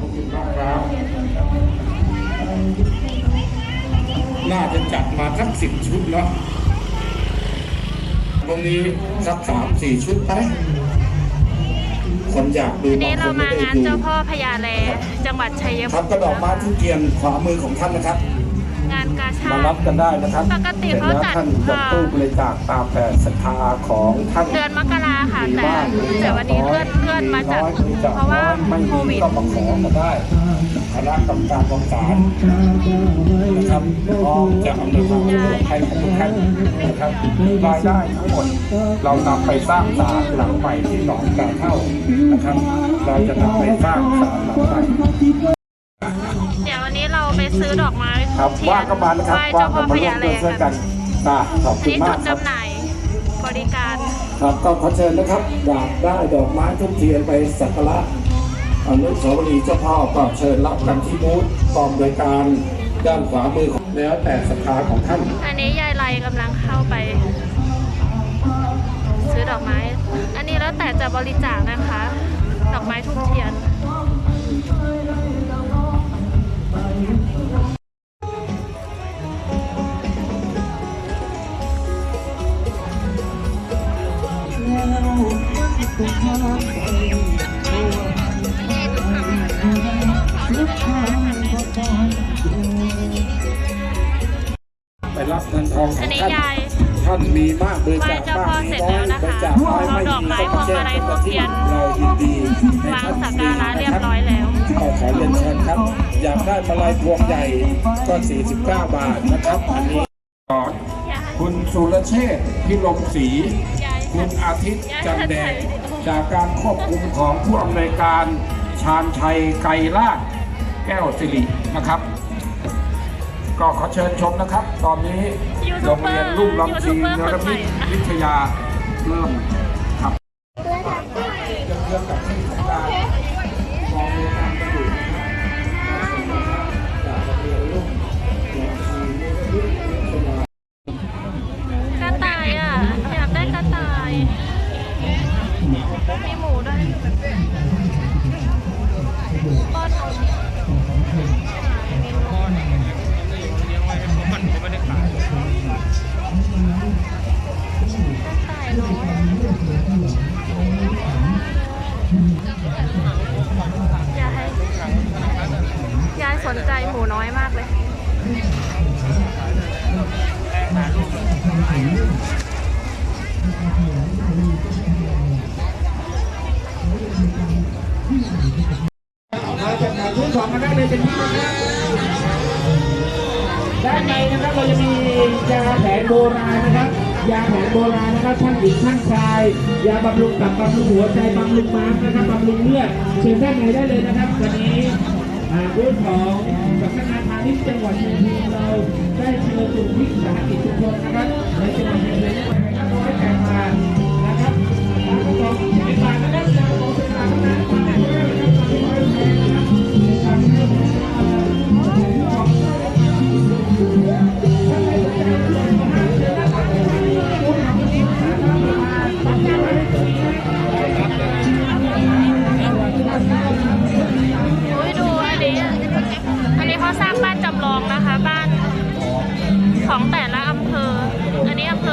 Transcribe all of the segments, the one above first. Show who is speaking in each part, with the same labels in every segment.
Speaker 1: ขอบคุณมากครับ น่าจะจัดมาสักสิบชุดเนาะตรงนี้สักสามสี่ชุดไปคนอยากดู
Speaker 2: วันนี้
Speaker 1: บ
Speaker 2: เรา
Speaker 1: คนไม่
Speaker 2: มา
Speaker 1: ได้
Speaker 2: งาน
Speaker 1: ดู
Speaker 2: เจ้าพ่อพญาแลจังหวัดชัย
Speaker 1: ค
Speaker 2: ภู
Speaker 1: รับ
Speaker 2: มิ
Speaker 1: กระดอกไม้ทุกเทียนขวามือของท่านนะครับ
Speaker 2: งานกาชา
Speaker 1: มา
Speaker 2: ติ
Speaker 1: รับกันได้นะครับ
Speaker 2: ปกติ
Speaker 1: เสร็จ
Speaker 2: เขา
Speaker 1: แล้ว
Speaker 2: จัด
Speaker 1: ท่านยกตู้บริจาคตามแต่ศรัทธาของท่าน
Speaker 2: เดือนมกราค่ะ
Speaker 1: มี
Speaker 2: แต่
Speaker 1: มากบริจาค
Speaker 2: แต่วันนี้เลื่อนเลื่อนมาจาก
Speaker 1: น้อยบริจค
Speaker 2: เพราะว่า
Speaker 1: น้อยไม่
Speaker 2: โค
Speaker 1: มี
Speaker 2: วิด
Speaker 1: ก็มาขอมาได้คณะกรรมการกองศาลนะครับพร้อมจะอำนวยความสะดวกให้กับทุกท่านนะครับรายได้ทั้งหมดเรานำไปสร้างศาลหลังใหม่ที่หนองกาเท่านะครับ เราจะนำไปสร้างศาลหลังใหม่
Speaker 2: ซื้อดอกไม้
Speaker 1: ครับ
Speaker 2: เทีย
Speaker 1: ว่างก็มานะครับ
Speaker 2: ไหว้
Speaker 1: ว่า
Speaker 2: เจ้างพ่
Speaker 1: ก็
Speaker 2: อ
Speaker 1: มา
Speaker 2: พ
Speaker 1: ร่ว
Speaker 2: ญามแล
Speaker 1: ด้วยช่วย
Speaker 2: กั
Speaker 1: กันนอ่าขอบ
Speaker 2: อัน
Speaker 1: คุณ
Speaker 2: นี้
Speaker 1: มา
Speaker 2: จุ
Speaker 1: ก
Speaker 2: ด
Speaker 1: ครับ
Speaker 2: จำหน่ายบริการ
Speaker 1: ครับก็ขอเชิญนะครับอยากได้ดอกไม้ทุกเทียนไปสักการะอนุสาวรีย์เจ้าพ่อก็เชิญรับกันที่บูธกองโดยการด้านขวามือของแล้วแต่ศรัทธาของท่าน
Speaker 2: อันนี้ยายไลกำลังเข้าไป ซื้อดอกไม้ อันนี้แล้วแต่จะบริจาคนะคะ ดอกไม้ทุกเทียน
Speaker 1: ไปรับเงินทองข
Speaker 2: อั
Speaker 1: อนง
Speaker 2: นี้
Speaker 1: ท่าน
Speaker 2: ยาย
Speaker 1: ท่านมีมากบริจาค
Speaker 2: เจ้ามา
Speaker 1: กมีน้อยว
Speaker 2: นะคะ
Speaker 1: บริจาคน้อยไม่
Speaker 2: ดอก
Speaker 1: มี
Speaker 2: ไม้
Speaker 1: ก็แจ้ง
Speaker 2: พวงมาลัย
Speaker 1: กันที่
Speaker 2: เทียน
Speaker 1: เรายินดีให้
Speaker 2: วาง
Speaker 1: ท่าน
Speaker 2: สักการะเรียบร้อยแล้ว
Speaker 1: ก็ขอเรียนเชิญครับ อยากได้มาลัยพวงใหญ่ก็ 49 บาทนะครับ อันนี้
Speaker 2: ยาย
Speaker 1: คุณสุรเชษฐ์พิรมศรี
Speaker 2: ยาย
Speaker 1: คุณอาทิตย์จันแดง จากการควบคุมของผู้อำนวยการชาญชัยไกรลาดแก้วสิรินะครับ ก็ขอเชิญชมนะครับ ตอนนี้
Speaker 2: ยูทู
Speaker 1: โร
Speaker 2: บ
Speaker 1: ง
Speaker 2: เบอร์
Speaker 1: เรียนรุ่งลำชี
Speaker 2: ยูทูบเบอร์
Speaker 1: นรมิตร
Speaker 2: คนใหม่
Speaker 1: วิทยาเริ่ม ยา
Speaker 2: ยยายสนใจหมูน้อยมากเลย
Speaker 3: มาจากการซื้อของกันได้เลยเป็นที่นะครับด้านในนะครับเราจะมียาแผนโบราณนะครับ ยาแผนโบราณนะครับทั้งหญิงทั้งชาย ยาบำรุงตับบำรุงหัวใจบำรุงม้ามนะครับบำรุงเลือดเชิญด้านในได้เลยนะครับวันนี้าบูธของสำนักงานพาณิชย์จังหวัดชัยภูมิเราได้เชิญกลุ่มวิสาหกิจชุมชนนะครับในจังหวัดชัยภูมินะครับให้แจกมานะครับร้านของสิบบาทนะครับร้านของสิบบาทเท่านั้นมาเลยนะครับ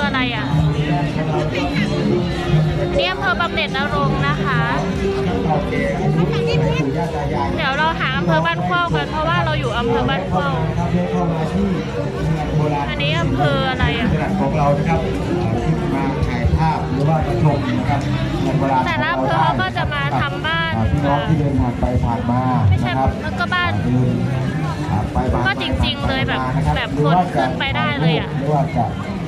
Speaker 2: อันนี้อำเภออะไรอะอันนี้อำเภอบำเหน็จนรงค์นะคะ เดี๋ยวเราหาอำเภอบ้านเข้ากันเพราะว่าเราอยู่อำเภอบ้านเข้า
Speaker 3: นะครับเดินเข้ามาที่เมืองโบราณ
Speaker 2: อันนี้อำเภออะไรอะ
Speaker 3: ขนาดของเรานะครับขึ้นมาถ่ายภาพหรือว่าชมนะครับเมืองโบราณ
Speaker 2: แต่ละอำเภอเขาก็จะมาทำบ้าน
Speaker 3: พี่น้องที่เดินผ่านไปผ่านมา
Speaker 2: ไม่ใช่
Speaker 3: นะครับ
Speaker 2: แล้วก็บ้าน
Speaker 3: เดินผ่านไปผ่านมา
Speaker 2: ก็จริงๆเลยแบบ
Speaker 3: นะครับ
Speaker 2: แบบ
Speaker 3: หรือว่า
Speaker 2: คนขึ้นไปได้เลยอะ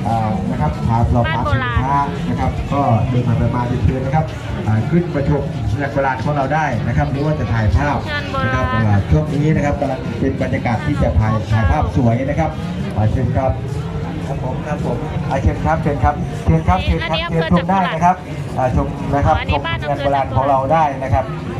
Speaker 3: หรือว่าจะอ่านะครับหาเรา
Speaker 2: บ้าน
Speaker 3: หา
Speaker 2: โบ
Speaker 3: สิน
Speaker 2: ราณ
Speaker 3: ค้านะครับก็เดินผ่านไปมาเชิญนะครับอ่าขึ้นมาชมเมืองโบราณของเราได้นะครับหรือว่าจะถ่ายภาพ
Speaker 2: งานโบ
Speaker 3: นะค
Speaker 2: รา
Speaker 3: รับ
Speaker 2: ณ
Speaker 3: อ่าช่วงนี้นะครับกำลังเป็นบรรยากาศที่จะถ่ายถ่ายภาพสวยนะครับอ่าเชิญครับครับผมครับผมอ่าเชิญครับเชิญครับเชิญครับเชิญครับ
Speaker 2: อันนี้
Speaker 3: เชิญ
Speaker 2: อำเภอ
Speaker 3: ชมได้
Speaker 2: จตุรัส
Speaker 3: นะครับอ่าชมนะครับ
Speaker 2: อ๋ออันนี้
Speaker 3: ชม
Speaker 2: บ้าน
Speaker 3: งาน
Speaker 2: อำเภอ
Speaker 3: โบราณ
Speaker 2: จตุรัส
Speaker 3: ของเราได้นะครับอ่าอ่า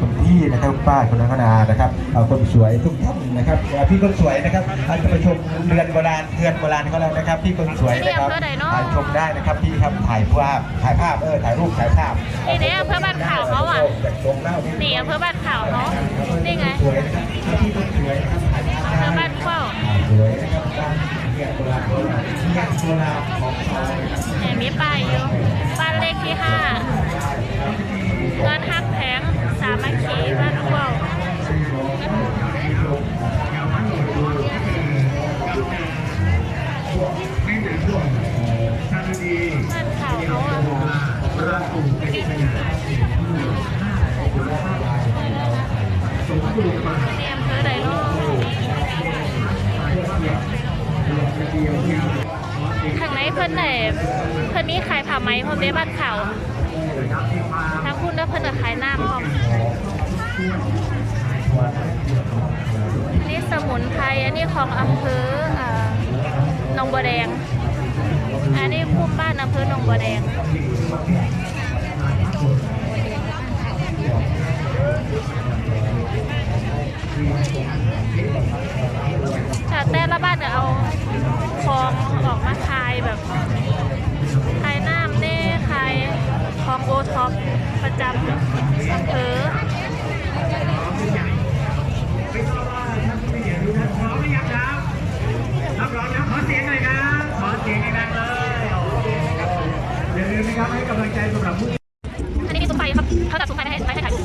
Speaker 3: คุณพี่นะครับคุณป้าคุณนักนานะครับอ่าคนสวยทุกท่านนะครับอ่าพี่คนสวยนะครับอาจจะไปชมเรือนโบราณเรือนโบราณของเรานะครับพี่คนสวยนะครับ
Speaker 2: นี่อำเภอไหนเนอะ
Speaker 3: อ่าชมได้นะครับพี่ครับถ่ายภาพถ่ายภาพเออถ่ายรูปถ่ายภาพ
Speaker 2: นี่เนี่ยอำเภอบ้านข่าวเขาอะ
Speaker 3: จากชมเล่าที่
Speaker 2: นี่อำเภอบ้านข่าวเขา
Speaker 3: ครับ
Speaker 2: นี่ไง
Speaker 3: สวยนะครับที่ต้องสวยนะครับถ่ายภาพ
Speaker 2: อำเภอบ้านเข้า
Speaker 3: สวยนะครับบ้านเนี่ยโบราณโบราณงานโบราณของเรานะครับ
Speaker 2: เนี่ยมีป้ายอยู่บ้านเลขที่ห้า เงินหักแผงสามัคคีบ้านเข้าบ้านเขาเขาอะในอำเภอใดเนาะทางไหนเพิ่นไหนเพิ่นมีขายผ้าไหมพร้อมได้บ้านเขา ทางคุณแล้วเพิ่นก็ขายน้ำพร้อมอันนี่สมุนไพร อันนี้ของอำเภอหนองบัวแดง อันนี้พุ่มบ้านอำเภอหนองบัวแดงแต่แต่ละบ้านเนี่ยเอาของออกมาขายแบบ
Speaker 4: มนะครับให้กำลังใจสำหรับผู้ที่
Speaker 2: อันนี้มีซุ้มไฟครับเขาจัดซุ้มไฟให้ให้ให้ถ่ายรูป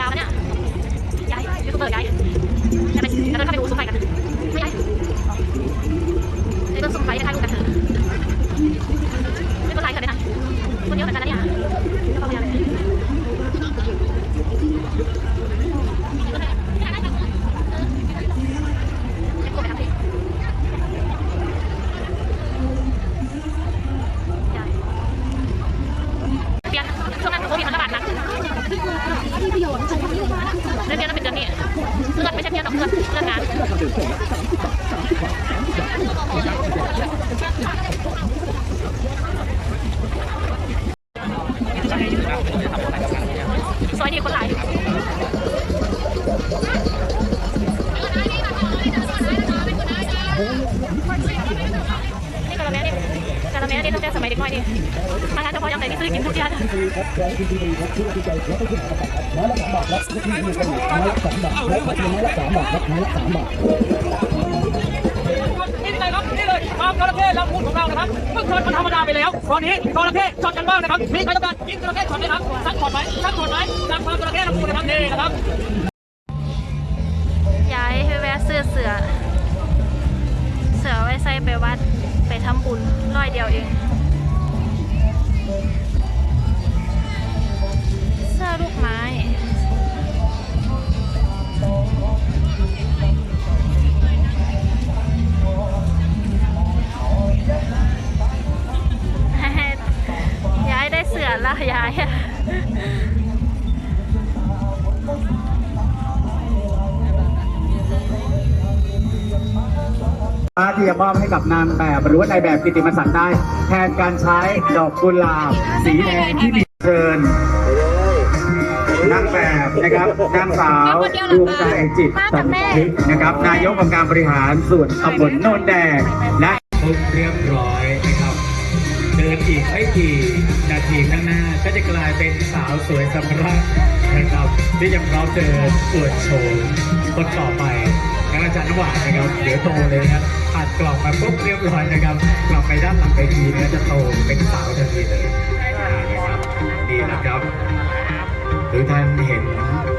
Speaker 2: ยาวนะเนี่ยย้ายยูทูบเบอร์ย้ายจะเป็นจะเดินเข้าไปดูซุ้มไฟกันไม่ย้ายนี่ก็ซุ้มไฟจะถ่ายรูปกันเถอะไม่เป็นไรเถอะเลยนะคนเยอะเหมือนกันนะเนี่ยแล้วก็พยายามเก็บกดไปทำสิย้าย เปลี่ยนช่วงนั้นโควิดมันระบาดหนักเดือน เรื่องนี้นเป็นเดือนนี้เลือดไม่ใช่เพี้ยนหรอกเลือดเลือดงาน ด็กน้อางานพาะยังไงนี่ซื้อกินทุกอย่าง
Speaker 4: นี่เลยครับนี่เลยฟามจระเข้ลำพูนของเรานะครับเมื่อคืนมันธรรมดาไปแล้วตอนนี้จระเข้ช็อตกันบ้างนะครับมีใครต้องการยิงจระเข้ช็อตไหมครับสักช็อตไหมสักช็อตไหมจากฟามจระเข้ลำพูนนะครับนี่นะครับ
Speaker 2: ย้ายให้แวะซื้อเสือ เสือไว้ใส่ไปวัดไปทำบุญร้อยเดียวเอง เสื้อลูกไม้ ย้ายได้เสือแล้วย้าย อะ
Speaker 5: ที่จะมอบให้กับนางแบบหรือว่านายแบบกิติมศักดิ์ได้ แทนการใช้ดอกกุหลาบ สีแดงที่มีเชิญนางแบบนะครับนางสาวดวงใจจิตสันตินะครับนายกองค์การบริหารส่วนตำบลโนนแดงและครบเรียบร้อยนะครับเดินอีกไม่กี่นาทีข้างหน้าก็จะกลายเป็นสาวสวยสำรักนะครับที่ยังพร้อมเจออวดโฉมคนต่อไป อาจารย์นวานะครับ เดี๋ยวโตเลยนะครับผ่านกล่องมาปุ๊บเรียบร้อยนะครับ กลับไปด้านหลังไปทีเนี่ยจะโตเป็นสาวทันทีเลยนะครับดีนะครับ หรือท่านเห็น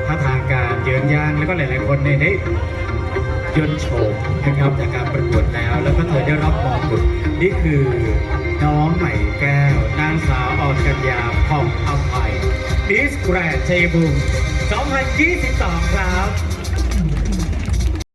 Speaker 5: ท่าทางการเยินย่างแล้วก็หลาย ๆ คนเนี่ยได้ยนโฉมนะครับจากการประกวดแล้ว แล้วก็เธอได้รับมงกุฎนี่คือน้องใหม่แก้ว นางสาวออนกัญญาผ่องอภัยมิสแกรนด์เชยบุม2022ครับ